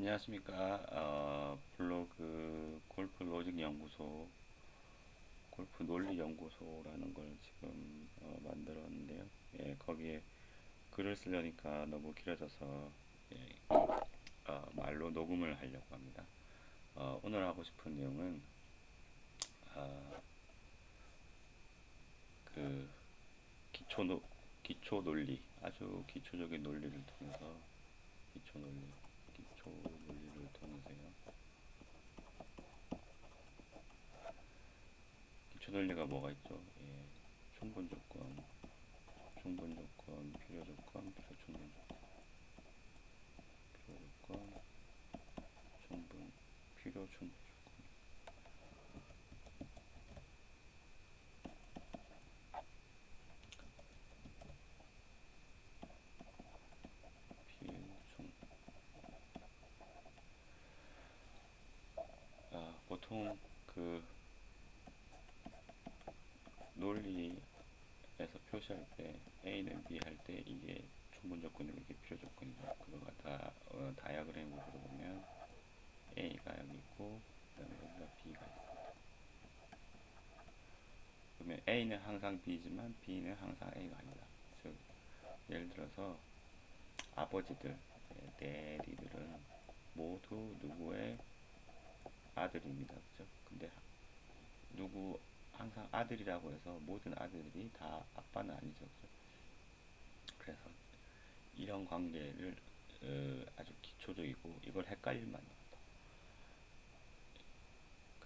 안녕하십니까. 어, 블로그 골프 로직 연구소, 골프 논리 연구소라는 걸 지금 어, 만들었는데요. 예, 거기에 글을 쓰려니까 너무 길어져서 예, 어, 말로 녹음을 하려고 합니다. 어, 오늘 하고 싶은 내용은 아, 그 기초 노, 기초 논리, 아주 기초적인 논리를 통해서 기초 논리, 기초 논리를 통해서요. 기초 논리가 뭐가 있죠? 예, 충분 조건, 충분 조건, 필요 조건, 필요 충분 조건, 필요 조건, 충분, 필요 충분 조건. 필요 충. 아, 보통 그 논리에서 표시할 때 A는 B 할 때 이게 충분 조건이고 이게 필요 조건이죠. 그거 갖다 어, 다이어그램으로 보면 여기 있고 그다음에 여기가 B가 있습니다. 그러면 A는 항상 B지만 B는 항상 A가 아니다. 즉 예를 들어서 아버지들, 네, 대리들은 모두 누구의 아들입니다. 그죠? 근데 하- 누구 항상 아들이라고 해서 모든 아들들이 다 아빠는 아니죠. 그죠? 그래서 이런 관계를 어, 아주 기초적이고 이걸 헷갈릴만 합니다.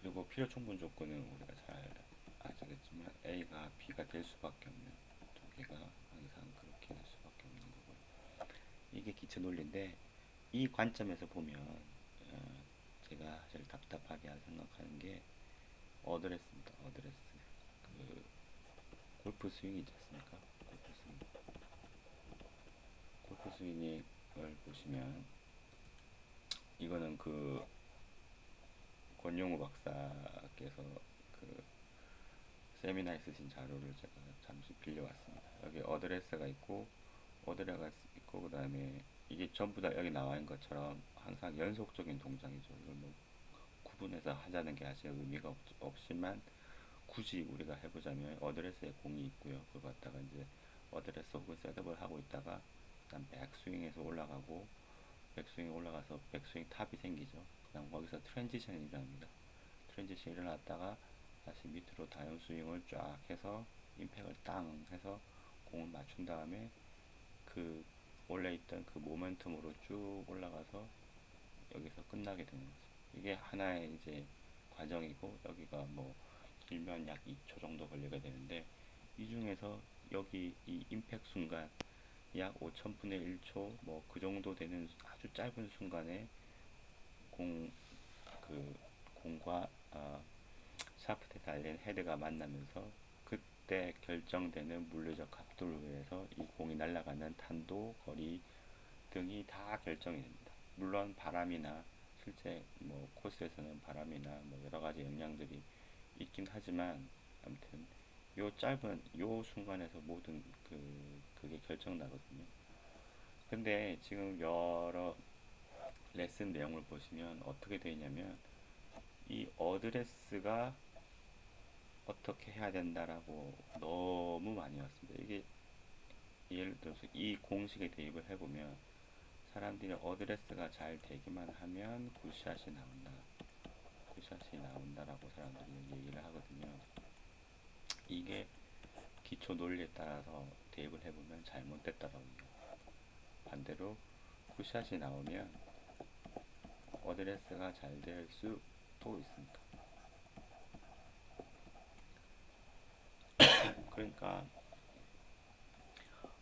그리고 필요 충분 조건은 우리가 잘 아시겠지만 A가 B가 될 수밖에 없는 두 개가 항상 그렇게 될 수밖에 없는 거고요. 이게 기초 논리인데 이 관점에서 보면 어, 제가 제일 답답하게 생각하는 게 어드레스입니다. 어드레스 그 골프 스윙이 있지 않습니까? 골프 스윙 골프 스윙을 보시면 이거는 그 권용우 박사께서 그 세미나에 쓰신 자료를 제가 잠시 빌려왔습니다. 여기 어드레스가 있고 어드레가 있고 그 다음에 이게 전부 다 여기 나와 있는 것처럼 항상 연속적인 동작이죠. 이걸 뭐 구분해서 하자는 게 사실 의미가 없, 없지만 굳이 우리가 해보자면 어드레스에 공이 있고요. 그걸 갖다가 이제 어드레스 혹은 셋업을 하고 있다가 그다음 백스윙에서 올라가고 백스윙 올라가서 백스윙 탑이 생기죠. 그다음 거기서 트랜지션이 일어납니다. 트랜지션이 일어났다가 다시 밑으로 다운 스윙을 쫙 해서 임팩을 땅 해서 공을 맞춘 다음에 그 원래 있던 그 모멘텀으로 쭉 올라가서 여기서 끝나게 되는 거죠. 이게 하나의 이제 과정이고 여기가 뭐 길면 약 2초 정도 걸리게 되는데 이 중에서 여기 이 임팩 순간 약 5천분의 1초 뭐 그 정도 되는 아주 짧은 순간에 공 그 공과 아, 샤프트에 달린 헤드가 만나면서 그때 결정되는 물리적 각도를 의해서 이 공이 날아가는 탄도, 거리 등이 다 결정이 됩니다. 물론 바람이나 실제 뭐 코스에서는 바람이나 뭐 여러 가지 영향들이 있긴 하지만 아무튼 요 짧은 요 순간에서 모든 그 그게 결정 나거든요. 근데 지금 여러 레슨 내용을 보시면 어떻게 되어 있냐면 이 어드레스가 어떻게 해야 된다라고 너무 많이 왔습니다. 이게 예를 들어서 이 공식에 대입을 해보면 사람들이 어드레스가 잘 되기만 하면 굿샷이 나온다. 굿샷이 나온다라고 사람들이 얘기를 하거든요. 이게 기초 논리에 따라서 대입을 해보면 잘못됐다라고요. 반대로 굿샷이 나오면 어드레스가 잘 될 수도 있습니다. 그러니까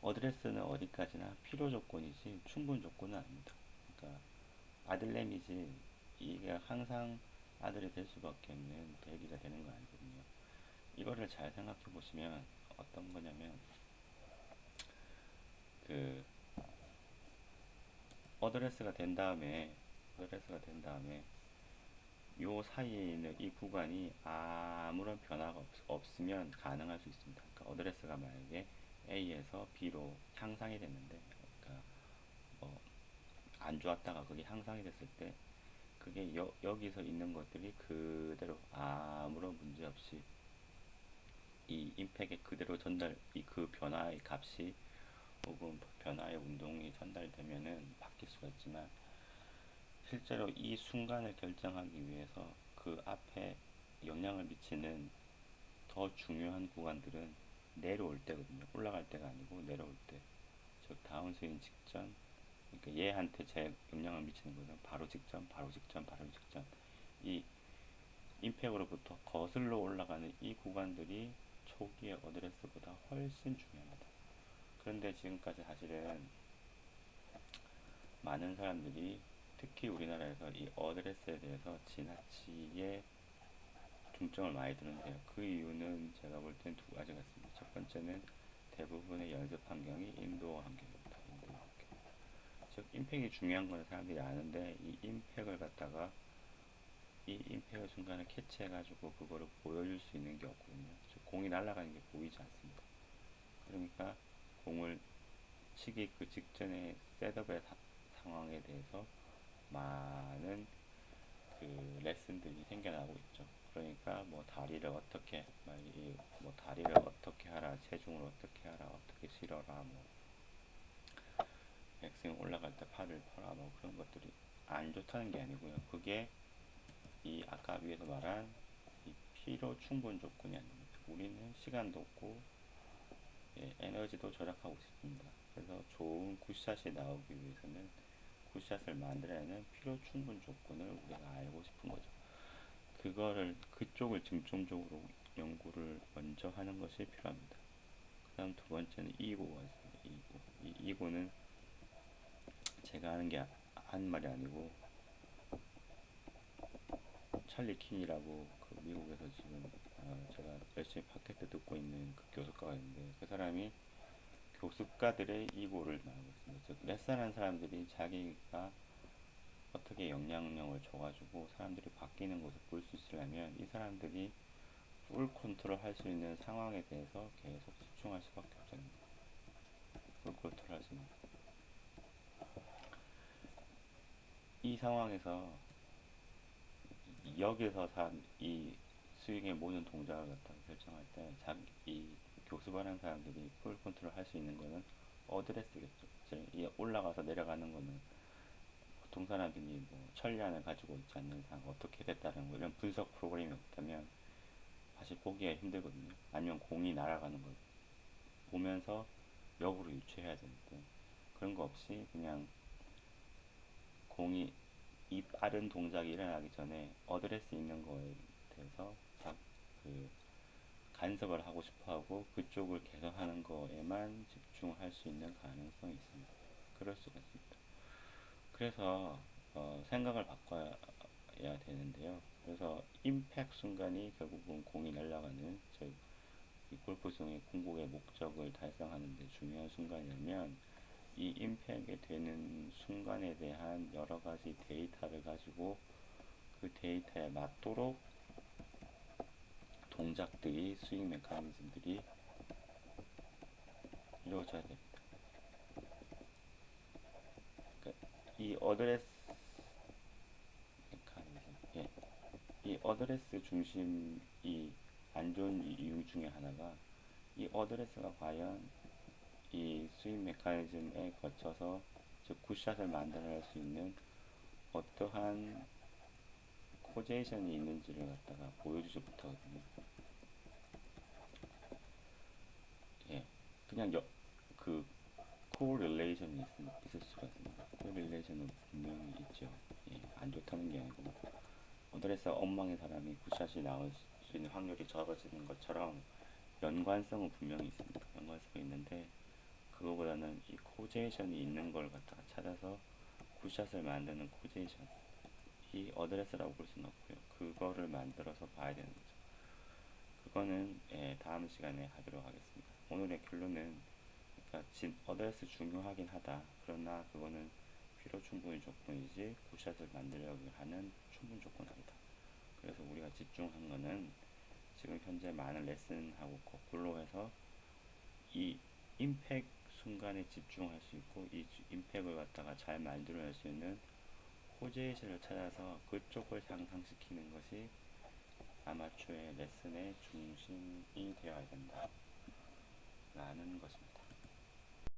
어드레스는 어디까지나 필요 조건이지 충분 조건은 아닙니다. 그러니까 아들내미지 이게 항상 아들이 될 수밖에 없는 대기가 되는 거 아니거든요. 이거를 잘 생각해 보시면 어떤 거냐면 그 어드레스가 된 다음에 어드레스가 된 다음에 요 사이에 있는 이 구간이 아무런 변화가 없, 없으면 가능할 수 있습니다. 그러니까 어드레스가 만약에 A에서 B로 향상이 됐는데, 그러니까 뭐 안 좋았다가 그게 향상이 됐을 때 그게 여, 여기서 있는 것들이 그대로 아무런 문제 없이 이 임팩에 그대로 전달 이 그 변화의 값이 혹은 변화의 운동이 전달되면은 바뀔 수가 있지만 실제로 이 순간을 결정하기 위해서 그 앞에 영향을 미치는 더 중요한 구간들은 내려올 때거든요. 올라갈 때가 아니고 내려올 때. 즉 다운스윙 직전 그러니까 얘한테 제 영향을 미치는 것은 바로 직전, 바로 직전, 바로 직전. 이 임팩으로부터 거슬러 올라가는 이 구간들이 초기의 어드레스보다 훨씬 중요합니다. 그런데 지금까지 사실은 많은 사람들이 특히 우리나라에서 이 어드레스에 대해서 지나치게 중점을 많이 두는데요. 그 이유는 제가 볼땐두 가지 같습니다. 첫 번째는 대부분의 연습 환경이 인도어 환경입니다. 인도어 환경. 즉 임팩이 중요한 건 사람들이 아는데 이 임팩을 갖다가 이 임팩의 순간을 캐치해가지고 그거를 보여줄 수 있는 게 없거든요. 즉 공이 날아가는 게 보이지 않습니다. 그러니까 공을 치기 그 직전의 셋업의 사- 상황에 대해서 많은 그 레슨들이 생겨나고 있죠. 그러니까 뭐 다리를 어떻게 뭐 다리를 어떻게 하라, 체중을 어떻게 하라, 어떻게 실어라, 뭐 백스윙 올라갈 때 팔을 펴라, 뭐 그런 것들이 안 좋다는 게 아니고요. 그게 이 아까 위에서 말한 이 피로 충분 조건이 아닙니다. 우리는 시간도 없고 예, 에너지도 절약하고 싶습니다. 그래서 좋은 굿샷이 나오기 위해서는 굿샷을 만들어내는 필요 충분 조건을 우리가 알고 싶은 거죠. 그거를 그쪽을 중점적으로 연구를 먼저 하는 것이 필요합니다. 그다음 두 번째는 이고가 있습니다. 이고. 이 이고는 제가 하는 게 한 말이 아니고 찰리 킨이라고 그 미국에서 지금 어, 제가 열심히 팟캐스트 듣고 있는 그 교수가가 있는데 그 사람이 교수가들의 이고를 말하고 있습니다. 즉 레슨하는 사람들이 자기가 어떻게 영향력을 줘가지고 사람들이 바뀌는 것을 볼 수 있으려면 이 사람들이 풀 컨트롤 할 수 있는 상황에 대해서 계속 집중할 수밖에 거예요. 풀 컨트롤 있는. 이 상황에서 이- 여기서 산 이 스윙의 모든 동작을 갖다가 결정할 때 자기 이 교수반한 사람들이 풀 컨트롤 할 수 있는 거는 어드레스겠죠. 즉, 이 올라가서 내려가는 거는 보통 사람들이 뭐 천리안을 가지고 있지 않는 이상 어떻게 됐다는 거 이런 분석 프로그램이 없다면 사실 보기가 힘들거든요. 아니면 공이 날아가는 걸 보면서 역으로 유추해야 되는데 그런 거 없이 그냥 공이 이 빠른 동작이 일어나기 전에 어드레스 있는 거에 대해서 자, 그 간섭을 하고 싶어 하고 그쪽을 개선하는 거에만 집중할 수 있는 가능성이 있습니다. 그럴 수가 있습니다. 그래서 어, 생각을 바꿔야 되는데요. 그래서 임팩 순간이 결국은 공이 날아가는 즉이 골프 스윙의 궁극의 목적을 달성하는 데 중요한 순간이라면 이 임팩이 되는 순간에 대한 여러 가지 데이터를 가지고 그 데이터에 맞도록 동작들이 스윙 메커니즘들이 이루어져야 됩니다. 그러니까 이 어드레스 메커니즘, 예, 이 어드레스 중심이 안 좋은 이유 중에 하나가 이 어드레스가 과연 이 스윙 메커니즘에 거쳐서 즉 굿샷을 만들어낼 수 있는 어떠한 코제이션이 있는지를 갖다가 보여주지 못하거든요. 예, 그냥 여, 그 코릴레이션이 있 을 수가 있습니다. 코릴레이션은 분명히 있죠. 예, 안 좋다는 게 아니고 어드레스가 엉망인 사람이 굿샷이 나올 수 있는 확률이 적어지는 것처럼 연관성은 분명히 있습니다. 연관성이 있는데 그거보다는 이 코제이션이 있는 걸 갖다가 찾아서 굿샷을 만드는 코제이션 이 어드레스라고 볼 수는 없고요. 그거를 만들어서 봐야 되는 거죠. 그거는 예, 다음 시간에 하도록 하겠습니다. 오늘의 결론은 그러니까 진, 어드레스 중요하긴 하다. 그러나 그거는 필요 충분히 조건이지 굿샷을 만들려고 하는 충분 조건 아니다. 그래서 우리가 집중한 거는 지금 현재 많은 레슨하고 거꾸로 해서 이 임팩 순간에 집중할 수 있고 이 주- 임팩을 갖다가 잘 만들어낼 수 있는 호재의식을 찾아서 그쪽을 향상시키는 것이 아마추어의 레슨의 중심이 되어야 된다. 라는 것입니다.